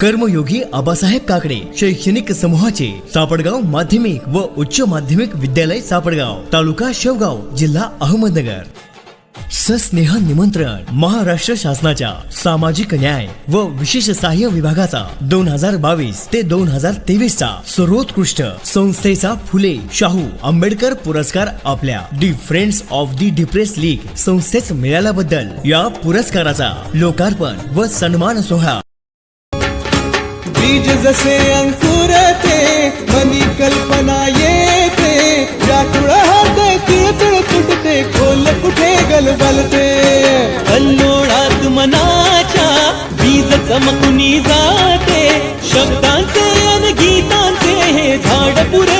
कर्मयोगी आबासाहेब काकडे शैक्षणिक समूहाचे सापडगाव माध्यमिक व उच्च माध्यमिक विद्यालय सापडगाव तालुका शेवगाव जिल्हा अहमदनगर. सस्नेह निमंत्रण महाराष्ट्र शासनाच्या सामाजिक न्याय व विशेष सहाय्य विभागाचा दोन हजार बावीस ते दोन हजार तेवीस चा सर्वोत्कृष्ट संस्थेचा फुले शाहू आंबेडकर पुरस्कार आपल्या the friends of the depressed league संस्थेस मिळाल्याबद्दल या पुरस्काराचा लोकार्पण व सन्मान सोहळा बीज जसे अंकुरते मनी कल्पना येते. व्याकुळ होते तिळतिळ फुटते खोल कुठे गलबलते कल्लोळात मनाच्या बीज चमकुनी जाते. शब्दांचे आणि गीतांचे हे झाड पुरे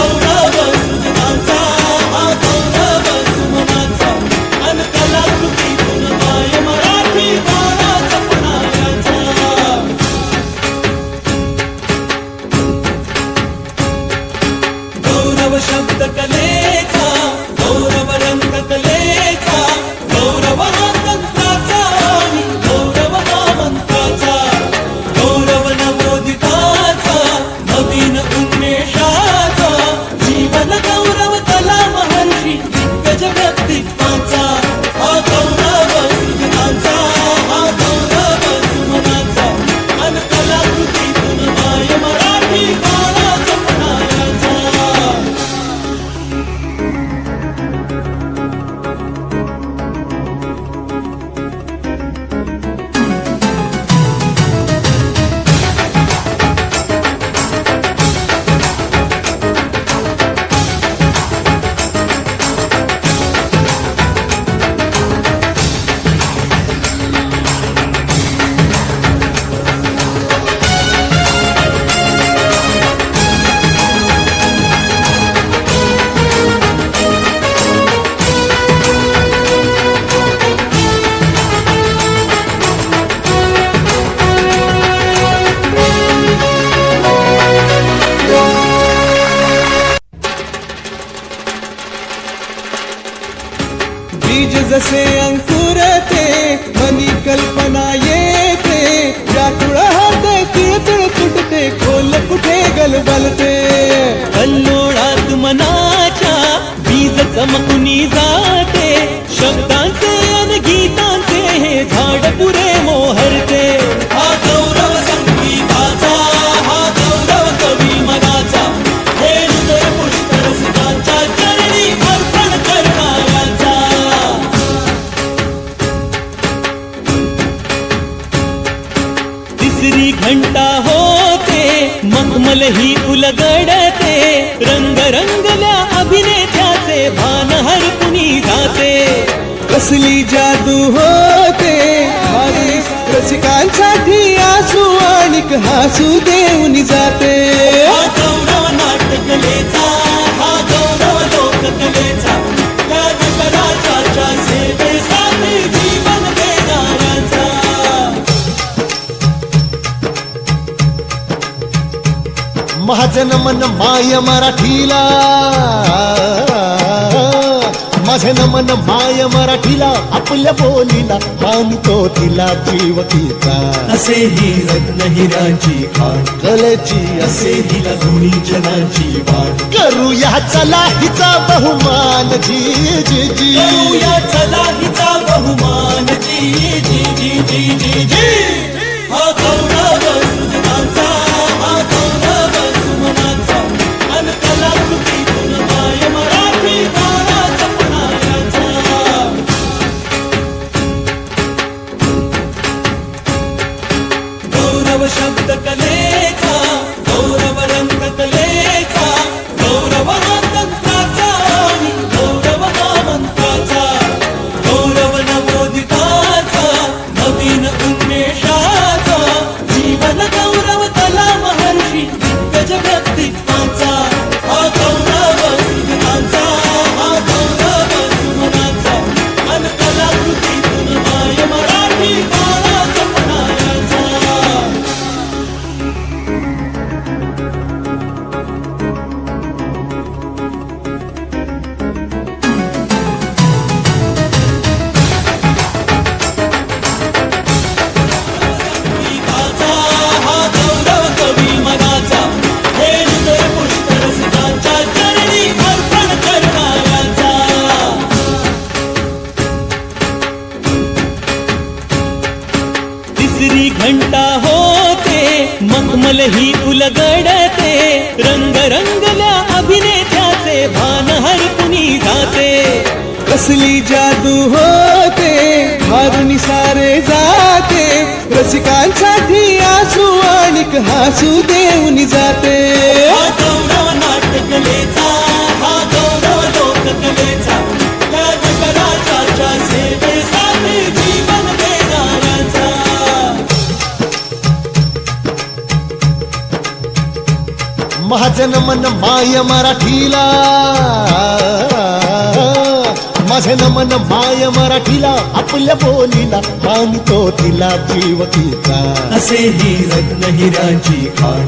जसे अंकुरते मनी कल्पना येते. व्याकुळ होते तिळतिळ तुटते खोल कुठे गलबलते. कल्लोळात मनाच्या बीज चमकुनी जा साठी आसू आणि हसू देऊन जाते. हा गौरव नाटकलेचा हा गौरव लोककलेचा या नटराजाच्या सेवेसाठी जीवन देणाऱ्याचा. महाजन मन माय मराठीला. माझे नमन माय मराठीला आपल्या बोलीला मानतो तिला जीव तिचा असे ही रत्नहिराची खाण कलेची असे हिला धुणी जनाची वाण करूया चला हिचा बहुमान जी जी जी. करूया चला हिचा बहुमान जी जी जी जी जी जी. हा घंटा होते मखमल ही उलगडते रंग रंगल्या अभिनेत्याचे भान हरपुनी जाते. कसली जादू होते मारुनी सारे जाते रसिकांसाठी आसू आणिक हसू देऊन जाते. महाजन मन माय मराठीला. माझे नमन माय मराठीला आपल्या बोलीला मानतो तिला जीव तिचा असे ही रत्नहिराची खाण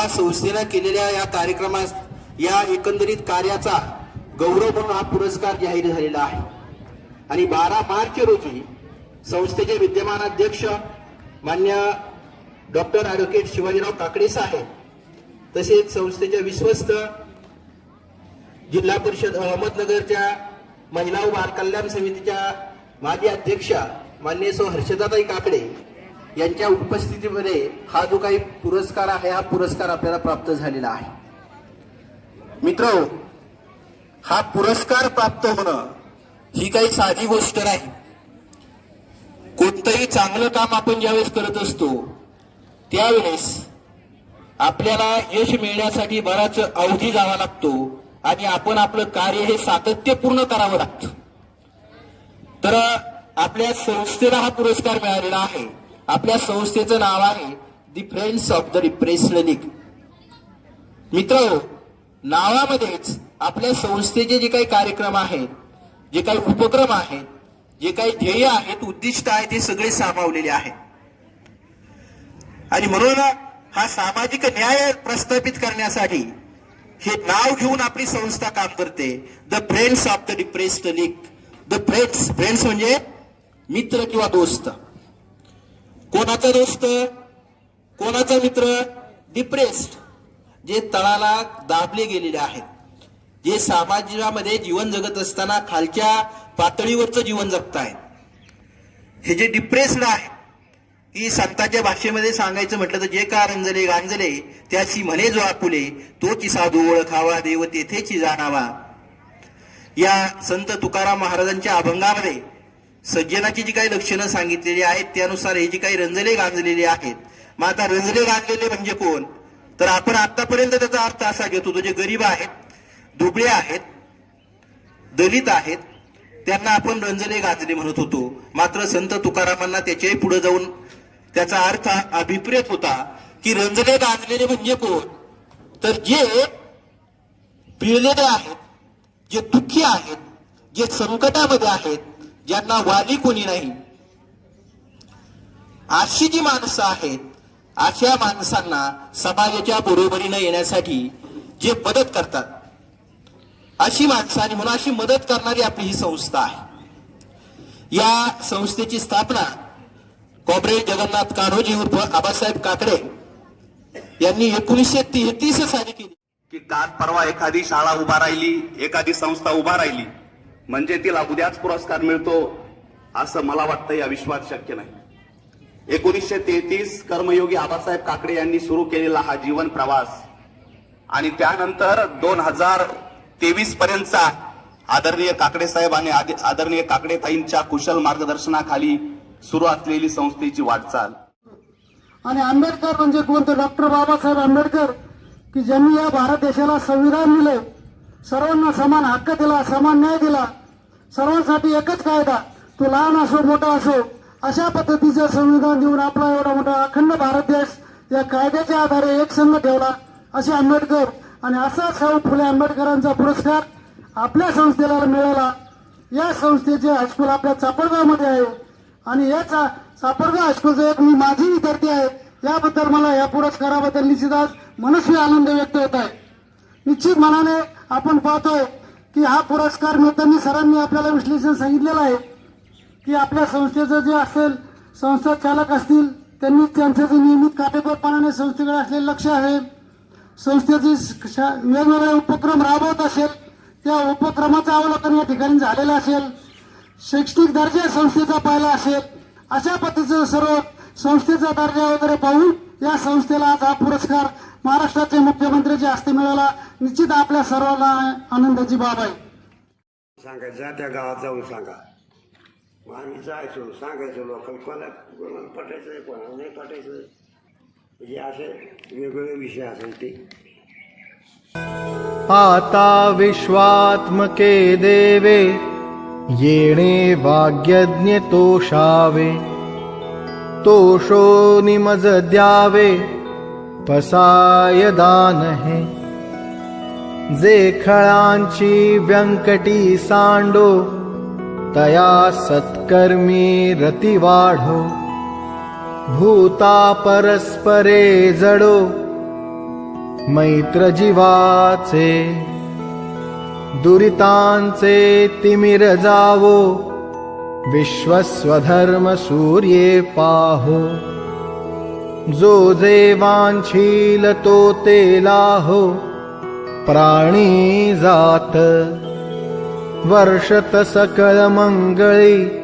या संस्थेनं केलेल्या या कार्यक्रमास या एकंदरीत कार्याचा गौरव म्हणून हा पुरस्कार जाहीर झालेला आहे. आणि बारा मार्च रोजी संस्थेचे विद्यमान अध्यक्ष मान्य डॉक्टर ॲडव्होकेट शिवाजीराव काकडे साहेब तसेच संस्थेचे विश्वस्त जिल्हा परिषद अहमदनगरच्या महिला व बाल कल्याण समितीच्या माजी अध्यक्षा मान्य सौ हर्षदाताई काकडे यांच्या उपस्थितीमध्ये हा जो काही पुरस्कार आहे हा पुरस्कार आपल्याला प्राप्त झालेला आहे. मित्र हा पुरस्कार प्राप्त होणं ही काही साधी गोष्ट नाही. कोणतंही चांगलं काम आपण ज्यावेळेस करत असतो त्यावेळेस आपल्याला यश मिळण्यासाठी बराच अवधी जावा लागतो आणि आपण आपलं कार्य हे सातत्यपूर्ण करावं लागतं. तर आपल्या संस्थेला हा पुरस्कार मिळालेला आहे. आपल्या संस्थेचं नाव आहे the friends of the repressed league मित्र नावामध्येच आपल्या संस्थेचे जे काही कार्यक्रम आहेत जे काही उपक्रम आहेत जे काही ध्येय आहेत उद्दिष्ट आहेत हे सगळे सामावलेले आहेत. आणि म्हणून हा सामाजिक न्याय प्रस्थापित करण्यासाठी हे नाव घेऊन आपली संस्था काम करते. The friends of the depressed league the friends friends म्हणजे मित्र किंवा दोस्त. कोणाचा दोस्त कोणाचा मित्र? डिप्रेस्ड जे तळाला दाबले गेलेले आहेत. जे समाजामध्ये जीवन जगत असताना खालच्या पातळीवरचं जीवन जगतायत. हे जे डिप्रेस्ड आहे की संतांच्या भाषेमध्ये सांगायचं म्हटलं तर जे का रंजले गांजले त्याची म्हणे जो आपुले तोची साधू ओळखावा देव तेथेची जाणावा. या संत तुकाराम महाराजांच्या अभंगामध्ये सज्जनाची जी काही लक्षणं सांगितलेली आहेत त्यानुसार हे जी काही रंजले गांजलेले आहेत. मग आता रंजले गांजलेले म्हणजे कोण? तर आपण आतापर्यंत त्याचा अर्थ असा घेतो तो जे गरीब आहेत दुबळे आहेत दलित आहेत त्यांना आपण रंजले गाजले म्हणत होतो. मात्र संत तुकारामांना त्याच्याही पुढे जाऊन त्याचा अर्थ अभिप्रेत होता की रंजले गाजलेले म्हणजे कोण? तर जे पिळलेले आहेत जे दुःखी आहेत जे संकटामध्ये आहेत ज्यांना वाली कोणी नाही. अशी जी माणसं आहेत अशा माणसांना समाजाच्या बरोबरीनं येण्यासाठी जे मदत करतात. अशी माणसं आणि म्हणून अशी मदत करणारी आपली ही संस्था आहे. या संस्थेची स्थापना कॉम्रेड जगन्नाथ कान्होजी उर्फ आबासाहेब काकडे यांनी एकोणीसशे तेहतीस साली केली. की काल परवा एखादी शाळा उभा राहिली एखादी संस्था उभा राहिली म्हणजे तिला उद्याच पुरस्कार मिळतो असं मला वाटतं या विश्वात शक्य नाही. एकोणीसशे तेहतीस कर्मयोगी आबासाहेब काकडे यांनी सुरू केलेला हा जीवन प्रवास आणि त्यानंतर दोन हजार तेवीस पर्यंतचा आदरणीय काकडे साहेब आणि आदरणीय काकडे ताईंच्या कुशल मार्गदर्शनाखाली सुरू असलेली संस्थेची वाटचाल. आणि आंबेडकर म्हणजे कोणते डॉक्टर बाबासाहेब आंबेडकर की ज्यांनी या भारत देशाला संविधान दिले सर्वांना समान हक्क दिला समान न्याय दिला सर्वांसाठी एकच कायदा तो लहान असो मोठा असो अशा पद्धतीचं संविधान देऊन आपला एवढा मोठा अखंड भारत देश या कायद्याच्या आधारे एक संघ ठेवला असे आंबेडकर आणि असा साऊ फुले आंबेडकरांचा पुरस्कार आपल्या संस्थेला मिळाला. या संस्थेचे हायस्कूल आपल्या चापडगावमध्ये आहे आणि याचा सापडगाव हायस्कूलचा एक मी माझी विद्यार्थी आहे. याबद्दल मला या पुरस्काराबद्दल निश्चितच मनस्वी आनंद व्यक्त होत आहे. निश्चित मनाने आपण पाहतोय की हा पुरस्कार मिळताना सरांनी आपल्याला विश्लेषण सांगितलेलं आहे की आपल्या संस्थेचं जे असेल संस्था चालक असतील त्यांनी त्यांचं जे नियमित काटेकोरपणाने संस्थेकडे असलेलं लक्ष आहे. संस्थेचे शा- वेगवेगळे उपक्रम राबवत असेल त्या उपक्रमाचं अवलोकन या ठिकाणी झालेलं असेल. शैक्षणिक दर्जा संस्थेचा पाहिला असेल. अशा पद्धतीचं सर्व संस्थेचा दर्जा वगैरे पाहून या संस्थेला आज हा पुरस्कार महाराष्ट्राचे मुख्यमंत्र्याच्या हस्ते मिळाला निश्चित आपल्या सर्वांना आनंदाची बाब आहे. सांगायचं त्या गावात जाऊन सांगा. आम्ही जायचो सांगायचो लोकल कोणा कोणाला पटायचं कोणाला नाही पटायचं म्हणजे असे वेगवेगळे विषय असेल ते. आता विश्वात्मके देवे येणे वाग्यज्ञ तोषावे तोषो निमज द्यावे पसाय दान हे जे खळांची व्यंकटी सांडो तया सत्कर्मी रती वाढो। भूता परस्परे जडो मैत्र जीवाचे दुरितांचे तिमिर जावो। विश्वस्वधर्मसूर्ये पाहो। जो जेवाञ्छीलतो ते लाहो प्राणीजात वर्षत सकलमङ्गळे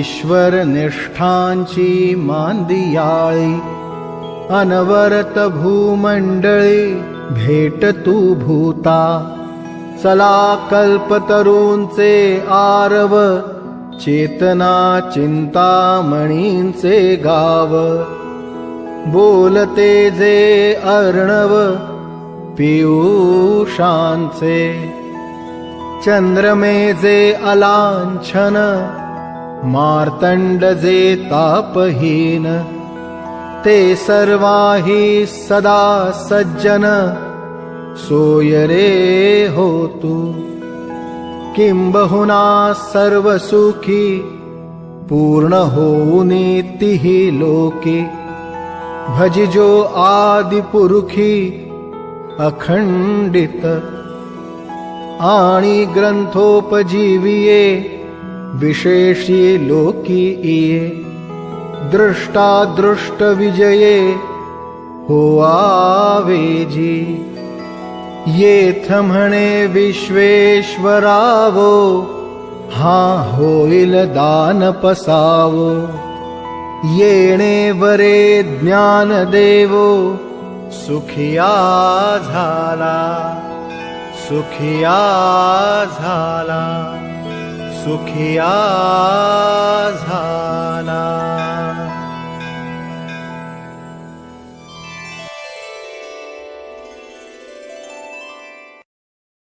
ईश्वरनिष्ठांचि मान्दियाळि अनवरत भूमण्डले भेट भूता। चला कल्पतरूंचे आरव चेतना चिंतामणींचे गाव. बोलते जे अर्णव पियुषांचे. चंद्रमे जे अलांछन मार्तंड जे तापहीन. ते सर्वाही सदा सज्जन सोयरे होतु किं बहुना सर्वसुखी पूर्णहोनीति हि लोके। भजिजो आदिपुरुखी अखण्डित। आणि ग्रन्थोपजीविये विशेषी लोकी इये। दृष्टादृष्टविजये हो आवेजी। ये थणे विश्वेश्वरावो हा होइल दानपसावो येणे वरे ज्ञानदेवो सुखिया झाला सुखिया झाला सुखिया झाला।